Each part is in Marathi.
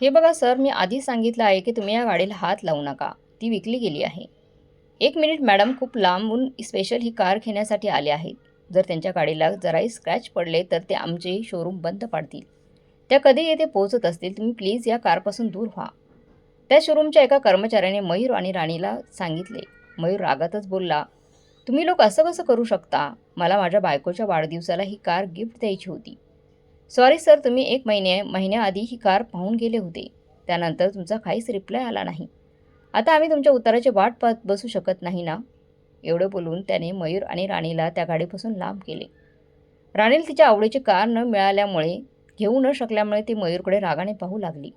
हे बघा सर मी आधी सांगितलं आहे की तुम्ही या गाडीला हात लावू नका. ती विकली गेली आहे. एक मिनिट मॅडम खूप लांबून स्पेशल ही कार घेण्यासाठी आले आहेत. जर त्यांच्या गाडीला जराही स्क्रॅच पडले तर ते आमचे शोरूम बंद पाडतील. त्या कधी येथे पोहोचत असतील तुम्ही प्लीज या कारपासून दूर व्हा. त्या शोरूमच्या एका कर्मचाऱ्याने मयूर आणि राणीला सांगितले. मयूर रागातच बोलला तुम्ही लोक असं कसं करू शकता? मला माझ्या बायकोच्या वाढदिवसाला ही कार गिफ्ट द्यायची होती. सॉरी सर तुम्ही एक महिने महिन्याआधी ही कार पाहून गेले होते. त्यानंतर तुमचा काहीच रिप्लाय आला नाही. आता आम्ही तुमच्या उत्तराची वाट पाहत बसू शकत नाही ना? एवढं बोलून त्याने मयूर आणि राणीला त्या गाडीपासून लांब केले. राणीला तिच्या आवडीची कार न मिळाल्यामुळे घेऊ न शकल्यामुळे ती मयूरकडे रागाने पाहू लागली.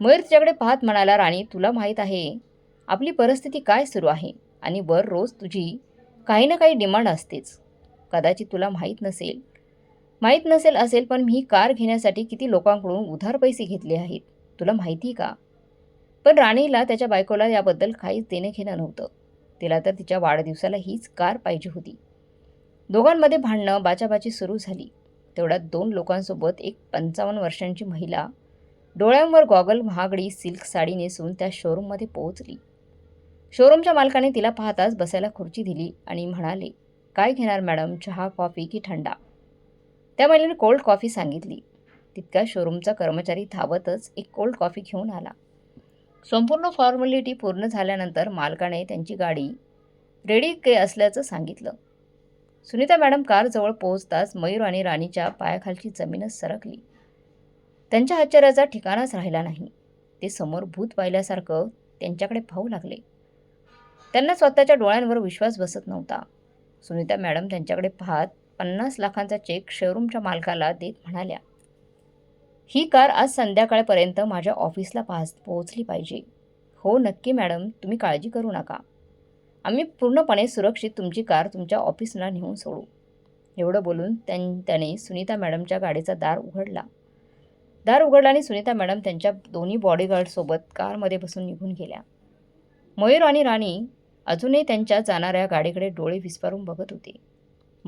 मयूर तिच्याकडे पाहत म्हणाला राणी तुला माहीत आहे आपली परिस्थिती काय सुरू आहे? आणि वर रोज तुझी काही ना काही डिमांड असतेच. कदाचित तुला माहीत नसेल माहीत नसेल असेल पण मी कार घेण्यासाठी किती लोकांकडून उधार पैसे घेतले आहेत? तुला माहिती का? पण राणीला त्याच्या बायकोला याबद्दल काहीच देणं घेणं नव्हतं. तिला तर तिच्या वाढदिवसाला हीच कार पाहिजे होती. दोघांमध्ये भांडणं बाचाबाची सुरू झाली. तेवढ्यात दोन लोकांसोबत एक पंचावन्न वर्षांची महिला डोळ्यांवर गॉगल महागडी सिल्क साडी नेसून त्या शोरूममध्ये पोहोचली. शोरूमच्या मालकाने तिला पाहताच बसायला खुर्ची दिली आणि म्हणाले काय घेणार मॅडम? चहा कॉफी की थंडा? त्या महिलेने कोल्ड कॉफी सांगितली. तितका शोरूमचा कर्मचारी धावतच एक कोल्ड कॉफी घेऊन आला. संपूर्ण फॉर्मॅलिटी पूर्ण झाल्यानंतर मालकाने त्यांची गाडी रेडी के असल्याचं सांगितलं. सुनीता मॅडम कारजवळ पोहोचताच मयूर आणि राणीच्या पायाखालची जमीनच सरकली. त्यांच्या आश्चर्याचा ठिकाणाच राहिला नाही. ते समोर भूत पाहिल्यासारखं त्यांच्याकडे पाहू लागले. त्यांना स्वतःच्या डोळ्यांवर विश्वास बसत नव्हता. सुनीता मॅडम त्यांच्याकडे पाहत पन्नास लाखांचा चेक शोरूमच्या मालकाला देत म्हणाल्या ही कार आज संध्याकाळपर्यंत माझ्या ऑफिसला पास पोहोचली पाहिजे. हो नक्की मॅडम तुम्ही काळजी करू नका. आम्ही पूर्णपणे सुरक्षित तुमची कार तुमच्या ऑफिसला नेऊन सोडू. एवढं बोलून त्यां त्याने सुनीता मॅडमच्या गाडीचा दार उघडला. दार उघडला आणि सुनीता मॅडम त्यांच्या दोन्ही बॉडीगार्डसोबत कारमध्ये बसून निघून गेल्या. मयूर आणि राणी अजूनही त्यांच्या जाणाऱ्या गाडीकडे डोळे विस्फारून बघत होते.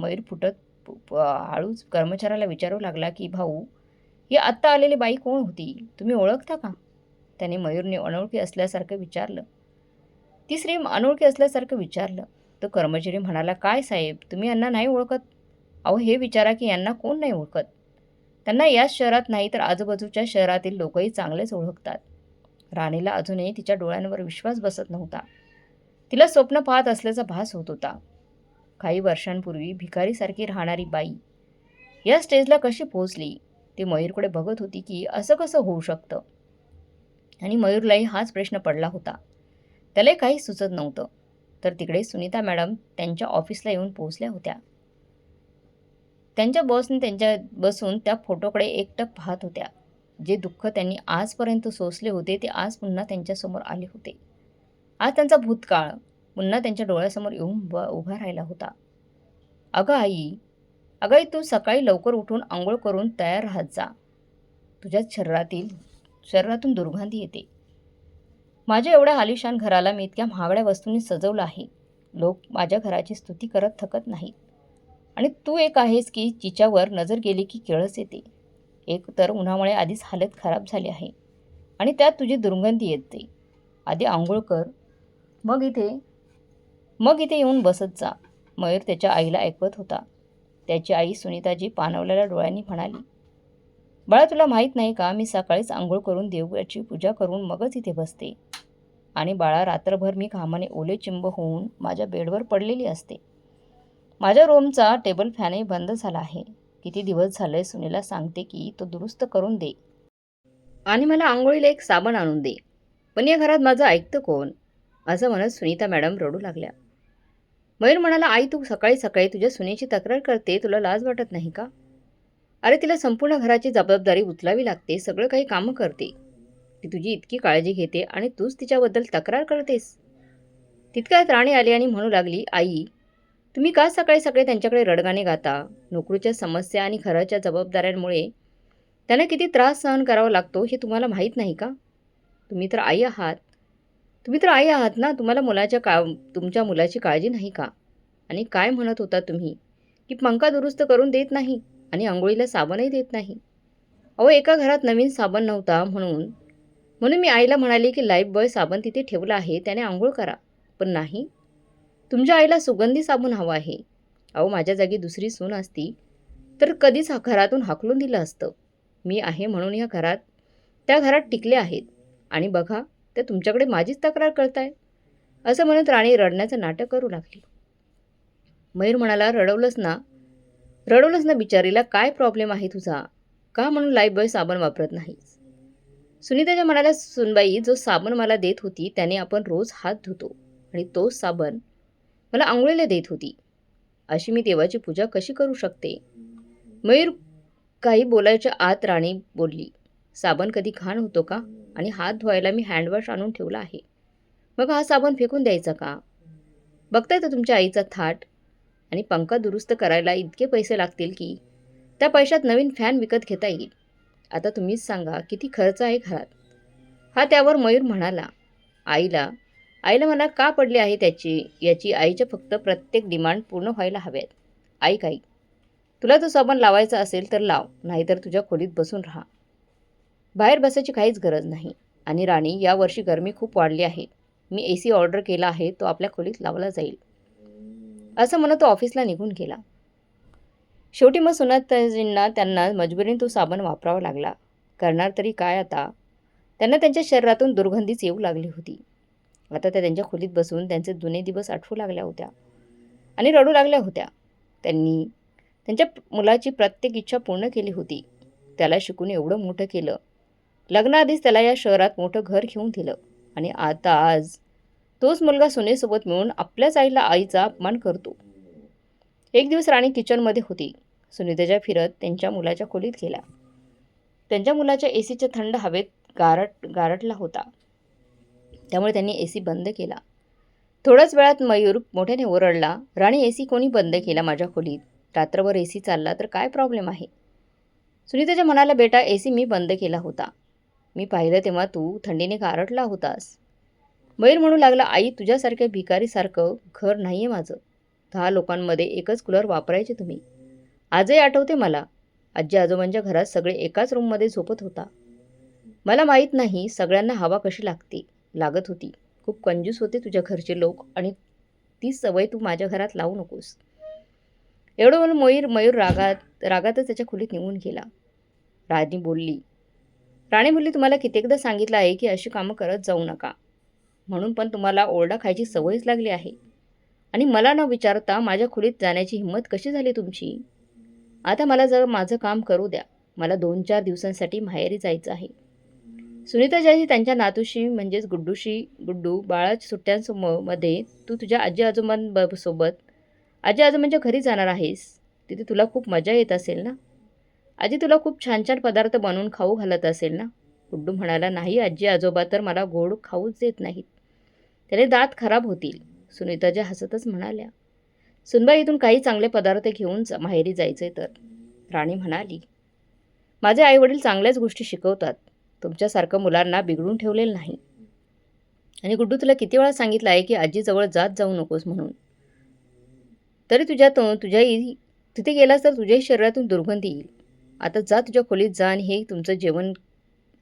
मयूर फुटत प- हळूच कर्मचाऱ्याला विचारू लागला की भाऊ ही आत्ता आलेली बाई कोण होती? तुम्ही ओळखता का? त्याने मयूरने अनोळखी असल्यासारखं विचारलं. ती स्त्री अनोळखी असल्यासारखं विचारलं. तर कर्मचारी म्हणाला काय साहेब तुम्ही यांना नाही ओळखत? अहो हे विचारा की यांना कोण नाही ओळखत? त्यांना याच शहरात नाही तर आजूबाजूच्या शहरातील लोकही चांगलेच ओळखतात. राणीला अजूनही तिच्या डोळ्यांवर विश्वास बसत नव्हता. तिला स्वप्न पाहत असल्याचा भास होत होता. काही वर्षांपूर्वी भिकारीसारखी राहणारी बाई. या स्टेजला कशी पोहोचली? ती मयूरकडे बघत होती की असं कसं होऊ शकतं. आणि मयूरलाही हाच प्रश्न पडला होता. त्यालाही काही सुचत नव्हतं. तर तिकडे सुनीता मॅडम त्यांच्या ऑफिसला येऊन पोहोचल्या होत्या. त्यांच्या बॉसने त्यांच्या बसून त्या फोटोकडे एकटक पाहत होत्या. जे दुःख त्यांनी आजपर्यंत सोसले होते ते आज पुन्हा त्यांच्यासमोर आले होते. आज त्यांचा भूतकाळ. पुन्हा त्यांच्या डोळ्यासमोर येऊन उभा उभा राहिला होता. अगं आई अगं आई तू सकाळी लवकर उठून आंघोळ करून तयार राहत जा. तुझ्या शरीरातील शरीरातून दुर्गंधी येते. माझ्या एवढ्या आलिशान घराला मी इतक्या महागड्या वस्तूंनी सजवलं आहे. लोक माझ्या घराची स्तुती करत थकत नाहीत. आणि तू एक आहेस की जिच्यावर नजर गेली की केळस येते. एक तर उन्हामुळे आधीच हालत खराब झाली आहे. आणि त्यात तुझी दुर्गंधी येते. आधी आंघोळ कर. मग इथे मग इथे येऊन बसत जा. मयूर त्याच्या आईला ऐकवत होता. त्याची आई सुनीताजी पाणवलेल्या डोळ्यांनी म्हणाली बाळा तुला माहीत नाही का मी सकाळीच आंघोळ करून देवयाची पूजा करून मगच इथे बसते. आणि बाळा रात्रभर मी घामाने ओले चिंब होऊन माझ्या बेडवर पडलेली असते. माझ्या रूमचा टेबल फॅनही बंद झाला आहे. किती दिवस झाले सुनीला सांगते की तो दुरुस्त करून दे. आणि मला आंघोळीला एक साबण आणून दे. पण या घरात माझं ऐकतं कोण? असं म्हणत सुनीता मॅडम रडू लागल्या. मयूर म्हणाला आई तू सकाळी सकाळी तुझ्या सुनेची तक्रार करते तुला लाज वाटत नाही का? अरे तिला संपूर्ण घराची जबाबदारी उचलावी लागते सगळं काही कामं करते. ती तुझी इतकी काळजी घेते आणि तूच तिच्याबद्दल तक्रार करतेस. तितक्यात राणी आली आणि म्हणू लागली आई तुम्ही का सकाळी सकाळी त्यांच्याकडे रडगाणे गाता? नोकरीच्या समस्या आणि घराच्या जबाबदाऱ्यांमुळे त्यांना किती त्रास सहन करावा लागतो हे तुम्हाला माहीत नाही का? तुम्ही तर आई आहात. तुम्ही तर आई आहात ना तुम्हाला मुलाच्या का तुमच्या मुलाची काळजी नाही का? आणि काय म्हणत होता तुम्ही? की पंखा दुरुस्त करून देत नाही आणि आंघोळीला साबणही देत नाही. अहो एका घरात नवीन साबण नव्हता म्हणून म्हणून मी आईला म्हणाले की लाईफ बॉय साबण तिथे ठेवला आहे त्याने आंघोळ करा. पण नाही. तुमच्या आईला सुगंधी साबण हवा आहे. अहो माझ्या जागी दुसरी सून असती तर कधीच हा घरातून हाकलून दिलं असतं. मी आहे म्हणून या घरात त्या घरात टिकले आहेत. आणि बघा तर तुमच्याकडे माझीच तक्रार करताय? असं म्हणत राणी रडण्याचं नाटक करू लागली. मयूर म्हणाला रडवलंच ना? रडवलंच ना बिचारीला? काय प्रॉब्लेम आहे तुझा? का म्हणून लाईफ बॉय साबण वापरत नाहीस? सुनीताच्या म्हणाल्या सुनबाई जो साबण मला देत होती त्याने आपण रोज हात धुतो आणि तोच साबण मला आंघोळीला देत होती. अशी मी देवाची पूजा कशी करू शकते? मयूर काही बोलायच्या आत राणी बोलली साबण कधी घाण होतो का? आणि हात धुवायला मी हँडवॉश आणून ठेवला आहे. मग हा साबण फेकून द्यायचा का? बघताय तर तुमच्या आईचा थाट. आणि पंखा दुरुस्त करायला इतके पैसे लागतील की? त्या पैशात नवीन फॅन विकत घेता येईल. आता तुम्हीच सांगा किती खर्च आहे घरात? हा त्यावर मयूर म्हणाला. आईला आईला मला का पडले आहे त्याची? याची आईच्या फक्त प्रत्येक डिमांड पूर्ण व्हायला हव्यात. आई काही तुला तो साबण लावायचा असेल तर लाव नाहीतर तुझ्या खोलीत बसून राहा. बाहेर बसायची काहीच गरज नाही. आणि राणी यावर्षी गरमी खूप वाढली आहे. मी ए सी ऑर्डर केला आहे तो आपल्या खोलीत लावला जाईल. असं म्हणत तो ऑफिसला निघून गेला. शेवटी मग सुनाताजींना त्यांना मजबुरीने तो साबण वापरावा लागला. करणार तरी काय आता? त्यांना त्यांच्या शरीरातून दुर्गंधीच येऊ लागली होती. आता त्या त्यांच्या खोलीत बसून त्यांचे जुने दिवस आठवू लागल्या होत्या. आणि रडू लागल्या होत्या. त्यांनी त्यांच्या मुलाची प्रत्येक इच्छा पूर्ण केली होती. त्याला शिकून एवढं मोठं केलं. लग्नाआधीच त्याला या शहरात मोठं घर घेऊन दिलं. आणि आता आज तोच मुलगा सुनेसोबत मिळून आपल्याच आईला आईचा अपमान करतो. एक दिवस राणी किचनमध्ये होती. सुनीतेच्या फिरत त्यांच्या मुलाच्या खोलीत गेला. त्यांच्या मुलाच्या ए सीच्या थंड हवेत गारट गारटला होता. त्यामुळे त्यांनी ए सी बंद केला. थोड्याच वेळात मयूर मोठ्याने ओरडला राणी ए सी कोणी बंद केला माझ्या खोलीत? रात्रभर ए सी चालला तर काय प्रॉब्लेम आहे? सुनीताच्या मनाला बेटा ए सी मी बंद केला होता. मी पाहिलं तेव्हा तू थंडीने गारटला होतास. मयूर म्हणू लागला आई तुझ्यासारख्या भिकारीसारखं घर नाही आहे माझं. दहा लोकांमध्ये एकच कूलर वापरायचे तुम्ही. आजही आठवते मला. आजी आजोबांच्या घरात सगळे एकाच रूममध्ये झोपत होता. मला माहीत नाही सगळ्यांना हवा कशी लागते लागत होती. खूप कंजूस होते तुझ्या घरचे लोक आणि ती सवय तू माझ्या घरात लावू नकोस. एवढं म्हणून मयूर मयूर रागात रागातच त्याच्या खोलीत निघून गेला. राजनी बोलली राणी बोलली तुम्हाला कित्येकदा सांगितलं आहे की अशी कामं करत जाऊ नका. म्हणून पण तुम्हाला ओरडा खायची सवयच लागली आहे. आणि मला न विचारता माझ्या खोलीत जाण्याची हिंमत कशी झाली तुमची? आता मला जर माझं काम करू द्या. मला दोन चार दिवसांसाठी माहेरी जायचं आहे. सुनीता सुनीताजाजी त्यांच्या नातूशी म्हणजेच गुड्डूशी गुड्डू बाळाच्या सुट्ट्यांसमोमध्ये तू तुझ्या आजी आजोबांसोबत आजी आजोबांच्या घरी जाणार आहेस. तिथे तुला खूप मजा येत असेल ना? आजी तुला खूप छान छान पदार्थ बनवून खाऊ घालत असेल ना? गुड्डू म्हणाला नाही आजी आजोबा तर मला गोड खाऊच देत नाहीत. त्याने दात खराब होतील सुनीताच्या हसतच म्हणाल्या. सुनबाई इथून काही चांगले पदार्थ घेऊन जा माहेरी जायचे तर. राणी म्हणाली माझे आईवडील चांगल्याच गोष्टी शिकवतात. तुमच्यासारखं मुलांना बिघडून ठेवलेलं नाही. आणि गुड्डू तुला किती वेळा सांगितलं आहे की आजीजवळ जात जाऊ नकोस म्हणून? तरी तुझ्या तुझ्याही तिथे गेलास तर तुझ्याही शरीरातून दुर्गंधी येईल. आता जा तुझ्या खोलीत जा आणि हे तुमचं जेवण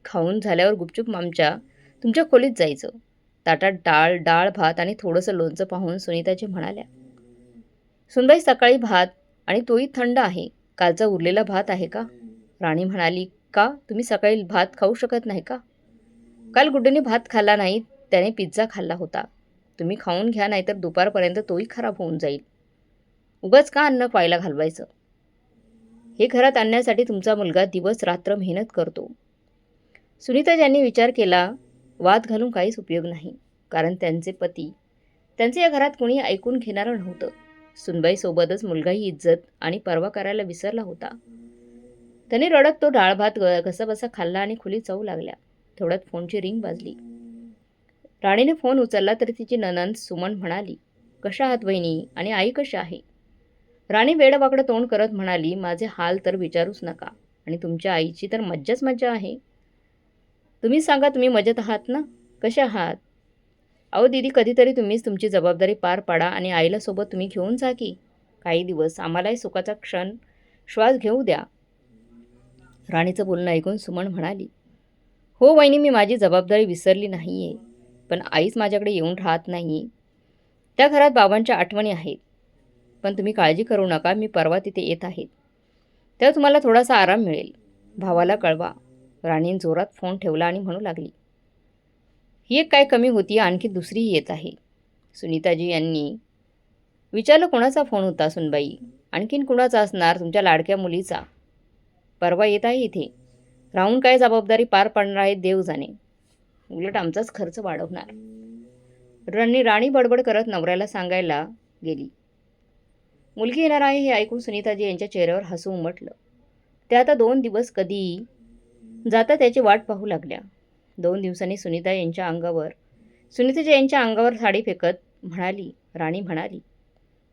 खाऊन झाल्यावर गुपचूप आमच्या तुमच्या खोलीत जायचं. ताटात डाळ डाळ भात आणि थोडंसं लोणचं पाहून सुनीताजी म्हणाल्या सुनबाई सकाळी भात आणि तोही थंड आहे. कालचा उरलेला भात आहे का? राणी म्हणाली का? तुम्ही सकाळी भात खाऊ शकत नाही का? काल गुड्डेने भात खाल्ला नाही त्याने पिझ्झा खाल्ला होता. तुम्ही खाऊन घ्या नाहीतर दुपारपर्यंत तोही खराब होऊन जाईल. उगाच का अन्न पायला घालवायचं? हे घरात आणण्यासाठी तुमचा मुलगा दिवस रात्र मेहनत करतो. सुनीता ज्यांनी विचार केला वाद घालून काहीच उपयोग नाही. कारण त्यांचे पती त्यांचे या घरात कोणी ऐकून घेणारं नव्हतं. सुनबाईसोबतच मुलगाही इज्जत आणि परवा करायला विसरला होता. त्याने रडत तो डाळ भात कसाबसा खाल्ला आणि खुली चव लागल्या. थोड्यात फोनची रिंग वाजली. राणीने फोन उचलला तरी तिची ननंद सुमन म्हणाली कशा आहात वहिनी आणि आई कशी आहे? राणी वेडवाकडं तोंड करत म्हणाली माझे हाल तर विचारूच नका. आणि तुमच्या आईची तर मज्जाच मज्जा आहे. तुम्ही सांगा तुम्ही मजेत आहात ना? कसे आहात? अहो दीदी कधीतरी तुम्हीच तुमची जबाबदारी पार पाडा आणि आईला सोबत तुम्ही घेऊन जा की. काही दिवस आम्हालाही सुखाचा क्षण श्वास घेऊ द्या. राणीचं बोलणं ऐकून सुमन म्हणाली हो वहिनी मी माझी जबाबदारी विसरली नाही आहे पण आईच माझ्याकडे येऊन राहत नाही त्या घरात बाबांच्या आठवणी आहेत. पण तुम्ही काळजी करू नका मी परवा तिथे येत आहेत तेव्हा तुम्हाला थोडासा आराम मिळेल. भावाला कळवा. राणीन जोरात फोन ठेवला आणि म्हणू लागली ही एक काय कमी होती आणखी दुसरीही येत आहे. सुनीताजी यांनी विचारलं कोणाचा फोन होता सुनबाई? आणखीन कुणाचा असणार? तुमच्या लाडक्या मुलीचा. परवा येत आहे इथे. राहून काय जबाबदारी पार पाडणार आहे देव जाणे उलट आमचाच खर्च वाढवणार. रणनी राणी बडबड करत नवऱ्याला सांगायला गेली. मुलगी येणार आहे हे ऐकून सुनीताजी यांच्या चेहऱ्यावर हसू उमटलं. ते आता दोन दिवस कधी जाता त्याची वाट पाहू लागल्या. दोन दिवसांनी सुनीता यांच्या अंगावर सुनीताजी यांच्या अंगावर साडी फेकत म्हणाली राणी म्हणाली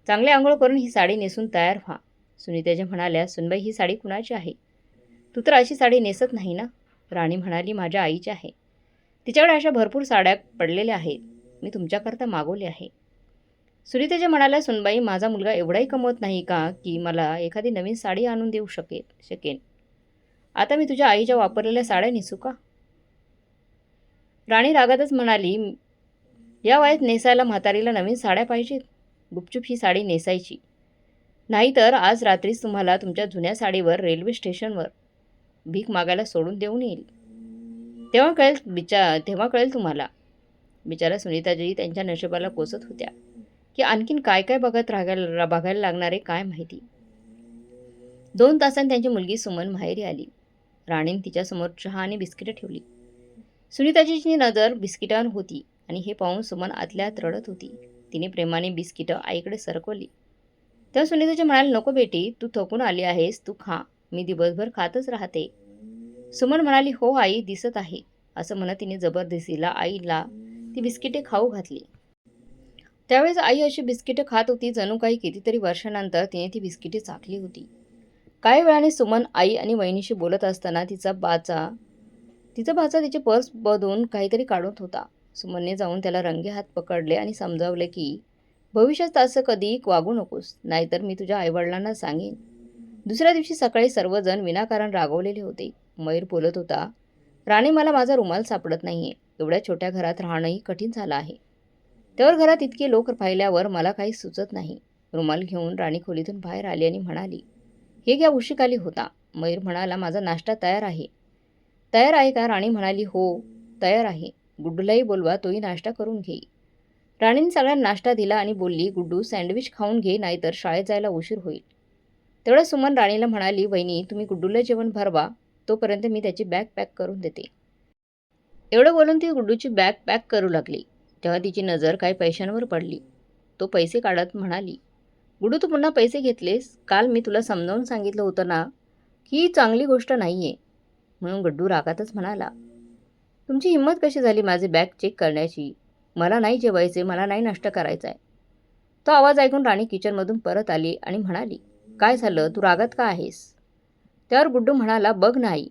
चांगले आंघोळ करून ही साडी नेसून तयार व्हा. सुनीताजी म्हणाल्या सुनबाई ही साडी कुणाची आहे? तू तर अशी साडी नेसत नाही ना? राणी म्हणाली माझ्या आईची आहे. तिच्याकडे अशा भरपूर साड्या पडलेल्या आहेत. मी तुमच्याकरता मागवले आहे सुनीतेचे म्हणाल्या सुनबाई माझा मुलगा एवढाही कमवत नाही का की मला एखादी नवीन साडी आणून देऊ शकेल शकेन? आता मी तुझ्या आईच्या वापरलेल्या साड्या नेसू का? राणी रागातच म्हणाली या वयात नेसायला म्हातारीला नवीन साड्या पाहिजेत? गुपचूप ही साडी नेसायची. नाहीतर आज रात्रीच तुम्हाला तुमच्या जुन्या साडीवर रेल्वे स्टेशनवर भीक मागायला सोडून देऊन येईल. तेव्हा कळेल बिचा तेव्हा कळेल तुम्हाला. बिचारा सुनीताजी त्यांच्या नशिबाला कोसत होत्या. की आणखीन काय काय बघत राहायला बघायला लागणारे काय माहिती? दोन तासांनी त्यांची मुलगी सुमन माहेरी आली. राणीने तिच्यासमोर चहा आणि बिस्किटं ठेवली. सुनीताजीची नजर बिस्किटांवर होती आणि हे पाहून सुमन आतल्यात रडत होती. तिने प्रेमाने बिस्किटं आईकडे सरकवली. तेव्हा सुनीताजी म्हणाले नको बेटी तू थकून आली आहेस तू खा. मी दिवसभर खातच राहते. सुमन म्हणाली हो आई दिसत आहे. असं म्हणत तिने जबरदस्तीला आईला ती बिस्किटे खाऊ घातली. त्यावेळेस आई अशी बिस्किटं खात होती जणू काही कितीतरी वर्षानंतर तिने ती बिस्किटे चाकली होती. काही वेळाने सुमन आई आणि वहिनीशी बोलत असताना तिचा बाचा तिचा बाचा तिचे पर्स बदून काहीतरी काढत होता. सुमनने जाऊन त्याला रंगे हात पकडले आणि समजावले की भविष्यात असं कधी वागू नकोस नाहीतर मी तुझ्या आईवडिलांना सांगेन. दुसऱ्या दिवशी सकाळी सर्वजण विनाकारण रागवलेले होते. मयूर बोलत होता राणी मला माझा रुमाल सापडत नाही आहे एवढ्या छोट्या घरात राहणंही कठीण झालं आहे. त्यावर घरात इतके लोक पाहिल्यावर मला काही सुचत नाही. रुमाल घेऊन राणी खोलीतून बाहेर आली आणि म्हणाली हे घ्या उशिकाली होता. मयूर म्हणाला माझा नाश्ता तयार आहे. तयार आहे का? राणी म्हणाली हो तयार आहे. गुड्डूलाही बोलवा तोही नाश्ता करून घेई. राणीने सगळ्यांना नाश्ता दिला आणि बोलली गुड्डू सँडविच खाऊन घे नाहीतर शाळेत जायला उशीर होईल. तेवढं सुमन राणीला म्हणाली वहिनी तुम्ही गुड्डूला जेवण भरवा तोपर्यंत मी त्याची बॅग पॅक करून देते. एवढं बोलून ती गुड्डूची बॅग पॅक करू लागली. तेव्हा तिची नजर काही पैशांवर पडली. तो पैसे काढत म्हणाली गुडू तू पुन्हा पैसे घेतलेस? काल मी तुला समजावून सांगितलं होतं ना की ही चांगली गोष्ट नाही आहे म्हणून गड्डू रागातच म्हणाला तुमची हिंमत कशी झाली माझी बॅग चेक करण्याची? मला नाही जेवायचे मला नाही नाश्ता करायचा आहे तो आवाज ऐकून राणी किचनमधून परत आली आणि म्हणाली काय झालं? तू रागात का आहेस? त्यावर गुड्डू म्हणाला बघ नाही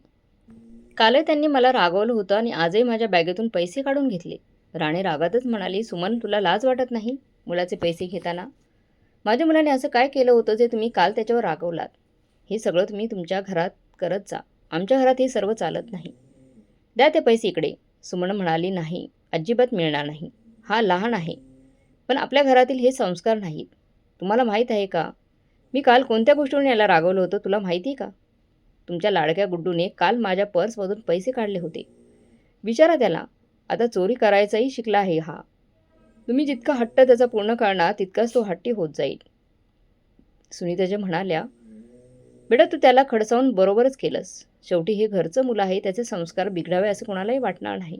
कालही त्यांनी मला रागवलं होतं आणि आजही माझ्या बॅगेतून पैसे काढून घेतले. राणे रागातच म्हणाली सुमन तुला लाज वाटत नाही मुलाचे पैसे घेताना? माझ्या मुलाने असं काय केलं होतं जे तुम्ही काल त्याच्यावर रागवलात? हे सगळं तुम्ही तुमच्या घरात करत जा. आमच्या घरात हे सर्व चालत नाही. द्या ते पैसे इकडे. सुमन म्हणाली नाही अजिबात मिळणार नाही. हा लहान आहे. पण आपल्या घरातील हे संस्कार नाहीत. तुम्हाला माहीत आहे का? मी काल कोणत्या गोष्टीवरून याला रागवलं होतं तुला माहिती आहे का? तुमच्या लाडक्या गुड्डूने काल माझ्या पर्समधून पैसे काढले होते. विचारा त्याला. आता चोरी करायचाही शिकला आहे हा. तुम्ही जितका हट्ट त्याचा पूर्ण करणार तितकाच तो हट्टी होत जाईल. सुनीताजी म्हणाल्या बेटा तू त्याला खडसावून बरोबरच केलंस. शेवटी हे घरचं मुलं आहे त्याचे संस्कार बिघडावे असं कोणालाही वाटणार नाही.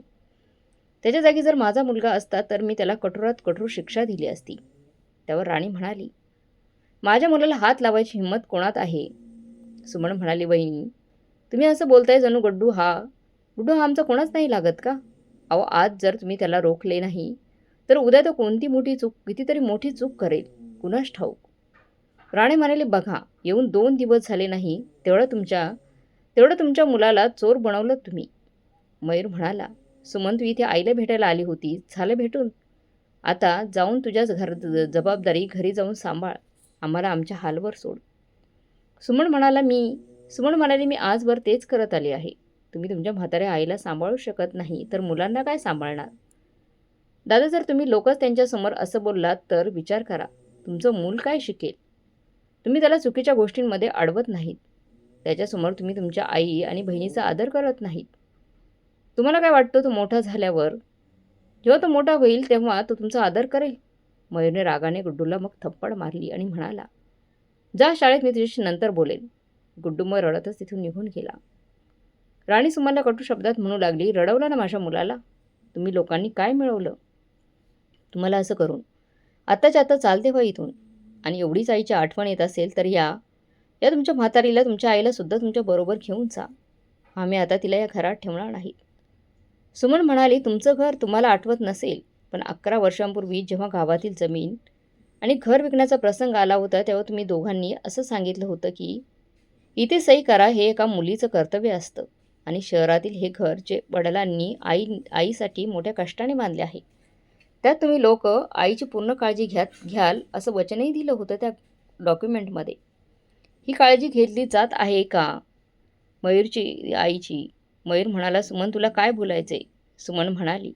त्याच्या जागी जर माझा मुलगा असता तर मी त्याला कठोरात कठोर शिक्षा दिली असती. त्यावर राणी म्हणाली माझ्या मुलाला हात लावायची हिंमत कोणात आहे? सुमन म्हणाली वहिनी तुम्ही असं बोलताय जणू गड्डू हा. गुड्डू हा आमचा कोणाच नाही लागत का? अहो आज जर तुम्ही त्याला रोखले नाही तर उद्या तो कोणती मोठी चूक कितीतरी मोठी चूक करेल. कुणास ठाऊक. राणे म्हणाले बघा येऊन दोन दिवस झाले नाही तेवढं तुमच्या तेवढं तुमच्या मुलाला चोर बनवलं तुम्ही. मयूर म्हणाला सुमन तू इथे आईला भेटायला आली होती झालं भेटून. आता जाऊन तुझ्याच घर जबाबदारी घरी जाऊन सांभाळ आम्हाला आमच्या हालवर सोड. सुमन म्हणाला मी सुमन म्हणाली मी आजवर तेच करत आले आहे. तुम्ही तुमच्या म्हाताऱ्या आईला सांभाळू शकत नाही तर मुलांना काय सांभाळणार? दादा जर तुम्ही लोकच त्यांच्यासमोर असं बोललात तर विचार करा तुमचं मूल काय शिकेल? तुम्ही त्याला चुकीच्या गोष्टींमध्ये अडवत नाहीत. त्याच्यासमोर तुम्ही तुमच्या आई आणि बहिणीचा आदर करत नाहीत. तुम्हाला काय वाटतं तो मोठा झाल्यावर? जेव्हा तो मोठा होईल तेव्हा तो तुमचा आदर करेल? मयूरने रागाने गुड्डूला मग थप्पड मारली आणि म्हणाला जा शाळेत मी तुझ्याशी नंतर बोलेन. गुड्डू मग रडतच तिथून निघून गेला. राणी सुमनला कटू शब्दात म्हणू लागली रडवलं ना माझ्या मुलाला? तुम्ही लोकांनी काय मिळवलं? तुम्हाला असं करून. आत्ताच्या आता चालते व्हा इथून. आणि एवढीच आईची आठवण येत असेल तर या या तुमच्या म्हातारीला तुमच्या आईला सुद्धा तुमच्या बरोबर घेऊन जा. आम्ही आता तिला या घरात ठेवणार नाही. सुमन म्हणाली तुमचं घर तुम्हाला आठवत नसेल पण अकरा वर्षांपूर्वी जेव्हा गावातील जमीन आणि घर विकण्याचा प्रसंग आला होता तेव्हा तुम्ही दोघांनी असं सांगितलं होतं की इथे सही करा हे एका मुलीचं कर्तव्य असतं. आणि शहरातील हे घर जे वडिलांनी आई आईसाठी मोठ्या कष्टाने बांधले आहे. त्यात तुम्ही लोक आईची पूर्ण काळजी घ्या घ्याल असं वचनही दिलं होतं त्या डॉक्युमेंटमध्ये ही काळजी घेतली जात आहे का? मयूरची आईची. मयूर म्हणाला सुमन तुला काय बोलायचे सुमन म्हणाली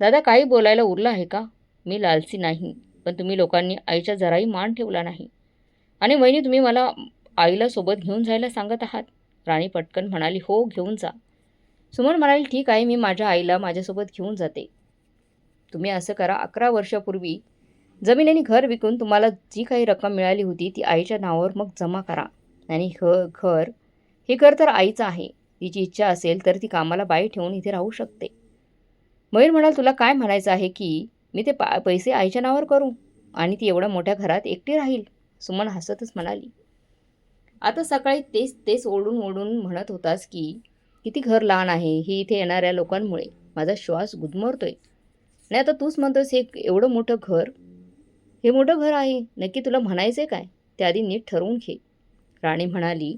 दादा काही बोलायला उरलं आहे का? मी लालसी नाही पण तुम्ही लोकांनी आईच्या जराही मान ठेवला नाही. आणि वहिनी तुम्ही मला आईला सोबत घेऊन जायला सांगत आहात. राणी पटकन म्हणाली हो घेऊन जा. सुमन म्हणाली ठीक आहे मी माझ्या आईला माझ्यासोबत घेऊन जाते. तुम्ही असं करा अकरा वर्षापूर्वी जमिनीने घर विकून तुम्हाला जी काही रक्कम मिळाली होती ती आईच्या नावावर मग जमा करा. आणि घ घर हे घर तर आईचं आहे. तिची इच्छा असेल तर ती कामाला बाई ठेवून इथे राहू शकते. मयूर म्हणाल तुला काय म्हणायचं आहे की मी ते पा पैसे आईच्या नावावर करू आणि ती एवढ्या मोठ्या घरात एकटी राहील. सुमन हसतच म्हणाली आता सकाळी तेच तेच ओढून ओढून म्हणत होतास की किती घर लहान आहे ही इथे येणाऱ्या लोकांमुळे माझा श्वास गुदमरतोय. आणि आता तूच म्हणतोस हे एवढं मोठं घर? हे मोठं घर आहे. नक्की तुला म्हणायचं आहे काय? ते आधी नीट ठरवून घे. राणी म्हणाली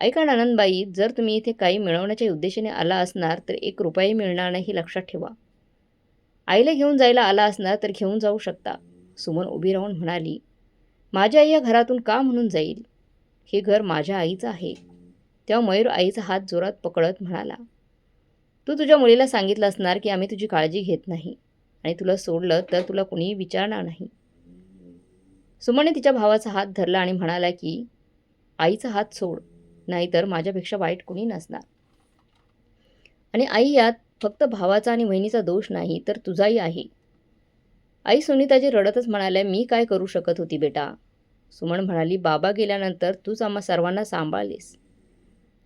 ऐका आनंदबाई जर तुम्ही इथे काही मिळवण्याच्या उद्देशाने आला असणार तर एक रुपयाही मिळणार नाही हे लक्षात ठेवा. आईला घेऊन जायला आला असणार तर घेऊन जाऊ शकता. सुमन उभी राहून म्हणाली माझी आई या घरातून का म्हणून जाईल? हे घर माझ्या आईचं आहे. तेव्हा मयूर आईचा हात जोरात पकडत म्हणाला तू तुझ्या मुलीला सांगितलं असणार की आम्ही तुझी काळजी घेत नाही आणि तुला सोडलं तर तुला कुणीही विचारणार नाही. सुमने तिच्या भावाचा हात धरला आणि म्हणाला की आईचा हात सोड नाहीतर माझ्यापेक्षा वाईट कुणी नसणार. आणि आई यात फक्त भावाचा आणि बहिणीचा दोष नाही तर तुझाही आहे. आई सुनीताजी रडतच म्हणाल्या मी काय करू शकत होती बेटा? सुमन म्हणाली बाबा गेल्यानंतर तूच आम्हा सर्वांना सांभाळलीस.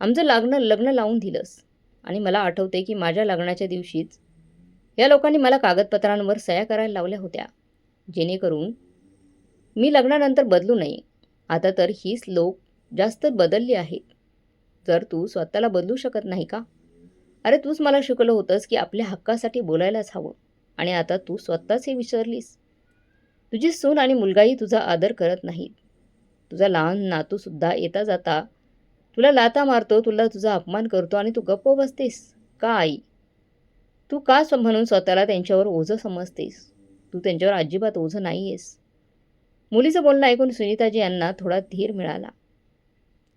आमचं लग्न लग्न लावून दिलंस. आणि मला आठवते की माझ्या लग्नाच्या दिवशीच या लोकांनी मला कागदपत्रांवर सह्या करायला लावल्या होत्या. जेणेकरून मी लग्नानंतर बदलू नये. आता तर हीच लोक जास्त बदलली आहेत. जर तू स्वतःला बदलू शकत नाही का? अरे तूच मला शिकवलं होतंस की आपल्या हक्कासाठी बोलायलाच हवं. आणि आता तू स्वतःच हे विसरलीस. तुझी सून आणि मुलगाही तुझा आदर करत नाहीत. तुझा लहान नातूसुद्धा येता जाता तुला लाता मारतो तुला तुझा अपमान करतो आणि तू गप्प बसतेस. का आई? तू का म्हणून स्वतःला त्यांच्यावर ओझं समजतेस? तू त्यांच्यावर अजिबात ओझं नाही आहेस मुलीचं बोलणं ऐकून सुनीताजी यांना थोडा धीर मिळाला.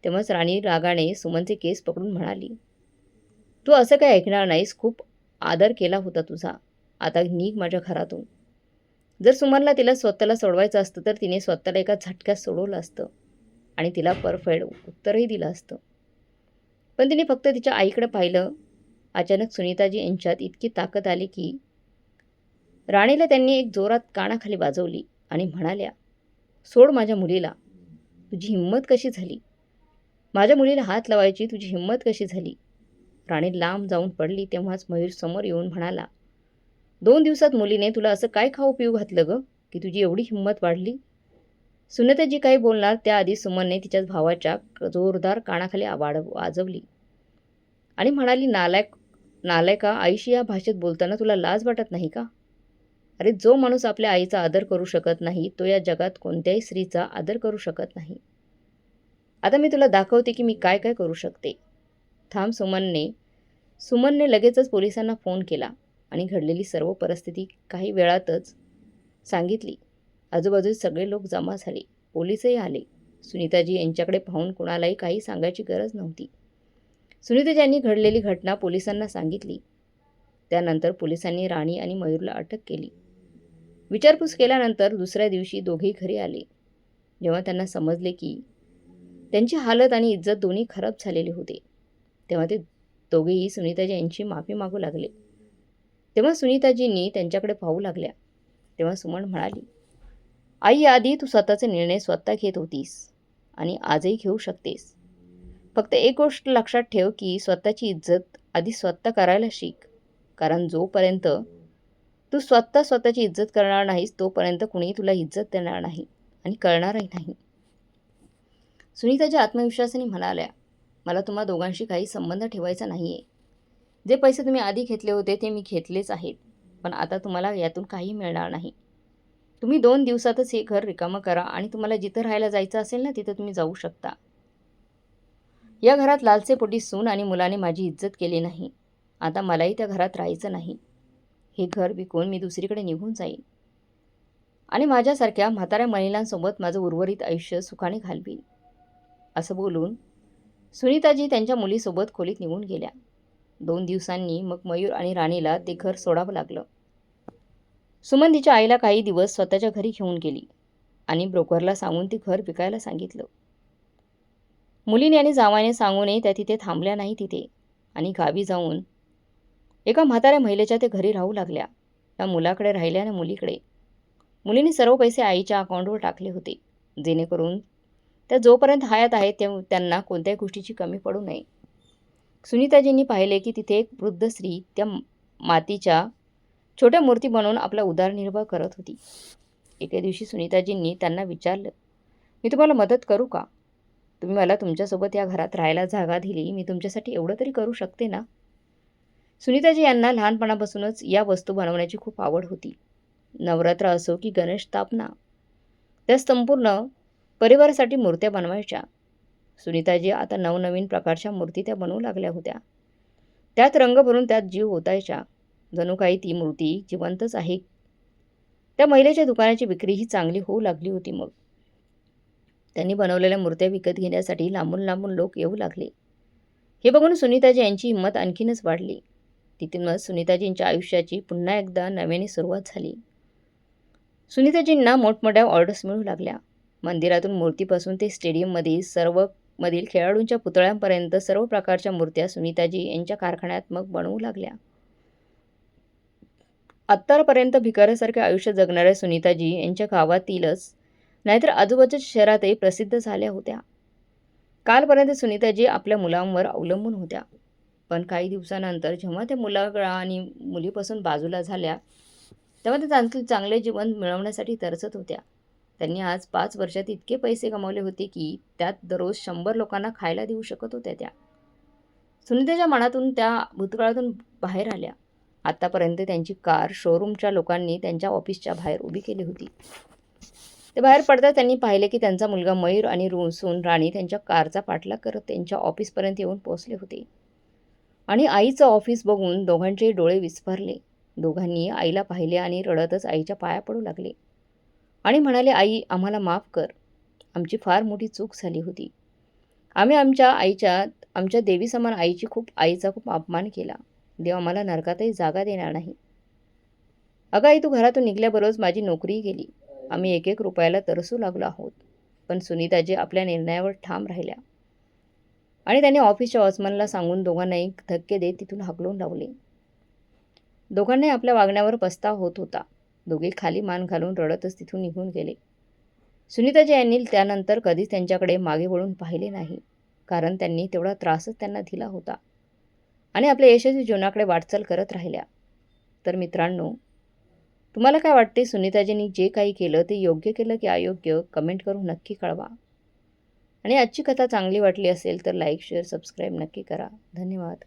तेव्हाच राणी रागाने सुमनचे केस पकडून म्हणाली तू असं काही ऐकणार नाहीस. खूप आदर केला होता तुझा. आता निघ माझ्या घरातून. जर सुमनला तिला स्वतःला सोडवायचं असतं तर तिने स्वतःला एका झटक्यात सोडवलं असतं. आणि तिला परफेड उत्तरही दिलं असतं. पण तिने फक्त तिच्या आईकडे पाहिलं. अचानक सुनीताजी यांच्यात इतकी ताकद आली की राणीला त्यांनी एक जोरात कानाखाली वाजवली आणि म्हणाल्या सोड माझ्या मुलीला. तुझी हिंमत कशी झाली? माझ्या मुलीला हात लावायची तुझी हिंमत कशी झाली? राणी लांब जाऊन पडली तेव्हाच मयूर समोर येऊन म्हणाला दोन दिवसात मुलीने तुला असं काय खाऊ पिऊ घातलं गं? की तुझी एवढी हिंमत वाढली? सुनता जी काही बोलणार त्याआधी सुमनने तिच्याच भावाच्या जोरदार कानाखाली वाढ वाजवली. आणि म्हणाली नालायक नालायका आईशी या भाषेत बोलताना तुला लाज वाटत नाही का? अरे जो माणूस आपल्या आईचा आदर करू शकत नाही तो या जगात कोणत्याही स्त्रीचा आदर करू शकत नाही. आता मी तुला दाखवते की मी काय काय करू शकते. थांब सुमनने सुमनने लगेचच पोलिसांना फोन केला. आणि घडलेली सर्व परिस्थिती काही वेळातच सांगितली. आजूबाजूचे सगळे लोक जमा झाले. पोलिसही आले. सुनीताजी यांच्याकडे पाहून कुणालाही काही सांगायची गरज नव्हती. सुनीताजी यांनी घडलेली घटना पोलिसांना सांगितली. त्यानंतर पोलिसांनी राणी आणि मयूरला अटक केली. विचारपूस केल्यानंतर दुसऱ्या दिवशी दोघेही घरी आले. जेव्हा त्यांना समजले की त्यांची हालत आणि इज्जत दोन्ही खराब झालेले होते तेव्हा ते दोघेही सुनीताजी यांची माफी मागू लागले. तेव्हा सुनीताजींनी त्यांच्याकडे पाहू लागल्या. तेव्हा सुमन म्हणाली आई आधी तू स्वतःचे निर्णय स्वतः घेत होतीस आणि आजही घेऊ शकतेस. फक्त एक गोष्ट लक्षात ठेव की स्वतःची इज्जत आधी स्वतः करायला शिक. कारण जोपर्यंत तू स्वतः स्वतःची इज्जत करणार नाहीस तोपर्यंत कुणीही तुला इज्जत देणार नाही आणि करणारही नाही. सुनीताच्या आत्मविश्वासाने म्हणाल्या मला तुम्हा दोघांशी काही संबंध ठेवायचा नाही आहे जे पैसे तुम्ही आधी घेतले होते ते मी घेतलेच आहेत. पण आता तुम्हाला यातून काही मिळणार नाही. तुम्ही दोन दिवसातच हे घर रिकामं करा आणि तुम्हाला जिथं राहायला जायचं असेल ना तिथं तुम्ही जाऊ शकता. या घरात लालसेपोटी सून आणि मुलाने माझी इज्जत केली नाही. आता मलाही त्या घरात राहायचं नाही. हे घर विकून मी दुसरीकडे निघून जाईन. आणि माझ्यासारख्या म्हाताऱ्या महिलांसोबत माझं उर्वरित आयुष्य सुखाने घालवीन. असं बोलून सुनीताजी त्यांच्या मुलीसोबत खोलीत निघून गेल्या. दोन दिवसांनी मग मयूर आणि राणीला ते घर सोडावं लागलं. सुमन तिच्या आईला काही दिवस स्वतःच्या घरी घेऊन गेली आणि ब्रोकरला सांगून ती घर विकायला सांगितलं. मुलीने आणि जावाने सांगूनही त्या तिथे थांबल्या नाही तिथे आणि गावी जाऊन एका म्हाताऱ्या महिलेच्या ते घरी राहू लागल्या. त्या मुलाकडे राहिल्या आणि मुलीकडे. मुलीने सर्व पैसे आईच्या अकाउंटवर टाकले होते जेणेकरून त्या जोपर्यंत हयात आहेत ते त्यांना कोणत्याही गोष्टीची कमी पडू नये. सुनीताजींनी पाहिले की तिथे एक वृद्ध स्त्री त्या मातीच्या छोट्या मूर्ती बनवून आपला उदरनिर्वाह करत होती. एके दिवशी सुनीताजींनी त्यांना विचारलं मी तुम्हाला मदत करू का? तुम्ही मला तुमच्यासोबत या घरात राहायला जागा दिली मी तुमच्यासाठी एवढं तरी करू शकते ना? सुनीताजी यांना लहानपणापासूनच या वस्तू बनवण्याची खूप आवड होती. नवरात्र असो की गणेश स्थापना त्या संपूर्ण परिवारासाठी मूर्त्या बनवायच्या. सुनीताजी आता नवनवीन प्रकारच्या मूर्ती त्या बनवू लागल्या होत्या. त्यात रंग भरून त्यात जीव ओतायच्या जणू काही ती मूर्ती जिवंतच आहे. त्या महिलेच्या दुकानाची विक्रीही चांगली होऊ लागली होती मग. त्यांनी बनवलेल्या मूर्त्या विकत घेण्यासाठी लांबून लांबून लोक येऊ लागले. हे बघून सुनीताजी यांची हिंमत आणखीनच वाढली. तिथूनच सुनीताजींच्या आयुष्याची पुन्हा एकदा नव्याने सुरुवात झाली. सुनीताजींना मोठमोठ्या ऑर्डर्स मिळू लागल्या. मंदिरातून मूर्तीपासून ते स्टेडियममध्ये सर्व मधील खेळाडूंच्या पुतळ्यांपर्यंत सर्व प्रकारच्या मूर्त्या सुनीताजी यांच्या कारखान्यात मग बनवू लागल्या. आत्तापर्यंत भिकाऱ्यासारखे आयुष्य जगणाऱ्या सुनीताजी यांच्या गावातीलच नाहीतर आजूबाजूच्या शहरातही प्रसिद्ध झाल्या होत्या. कालपर्यंत सुनीताजी आपल्या मुलांवर अवलंबून होत्या. पण काही दिवसानंतर जेव्हा त्या मुलाकडा आणि मुलीपासून बाजूला झाल्या तेव्हा ते चांगले चांगले जीवन मिळवण्यासाठी तरसत होत्या. त्यांनी आज पाच वर्षात इतके पैसे कमावले होते की त्यात दररोज शंभर लोकांना खायला देऊ शकत होत्या त्या. सुनीतेच्या मनातून त्या भूतकाळातून बाहेर आल्या. आत्तापर्यंत त्यांची कार शोरूमच्या लोकांनी त्यांच्या ऑफिसच्या बाहेर उभी केली होती. ते बाहेर पडता त्यांनी पाहिले की त्यांचा मुलगा मयूर आणि रुसून राणी त्यांच्या कारचा पाठलाग करत त्यांच्या ऑफिसपर्यंत येऊन पोहोचले होते. आणि आईचं ऑफिस बघून दोघांचे डोळे विस्फारले. दोघांनी आईला पाहिले आणि रडतच आईच्या पाया पडू लागले. आणि म्हणाले आई आम्हाला माफ कर. आमची फार मोठी चूक झाली होती. आम्ही आमच्या आईच्या आमच्या देवी समान आईची खूप आईचा खूप अपमान केला. देव आम्हाला नरकातही जागा देणार नाही. अगं आई तू घरातून निघल्याबरोबर माझी नोकरी गेली. आम्ही एक एक रुपयाला तरसू लागलो आहोत. पण सुनीताजी आपल्या निर्णयावर ठाम राहिल्या. आणि त्याने ऑफिसच्या वॉचमनला सांगून दोघांनाही धक्के देत तिथून हाकलून लावले. दोघांनाही आपल्या वागण्यावर पस्ताव होत होता. दोघे खाली मान घालून रडतच तिथून निघून गेले. सुनीताजी यांनी त्यानंतर कधीच त्यांच्याकडे मागे वळून पाहिले नाही कारण त्यांनी तेवढा त्रासच त्यांना दिला होता. आणि आपल्या यशस्वी जीवनाकडे वाटचाल करत राहिल्या. तर मित्रांनो तुम्हाला काय वाटते? सुनीताजींनी जे काही केलं ते योग्य केलं की अयोग्य? कमेंट करून नक्की कळवा. आणि आजची कथा चांगली वाटली असेल तर लाईक शेअर सबस्क्राईब नक्की करा. धन्यवाद.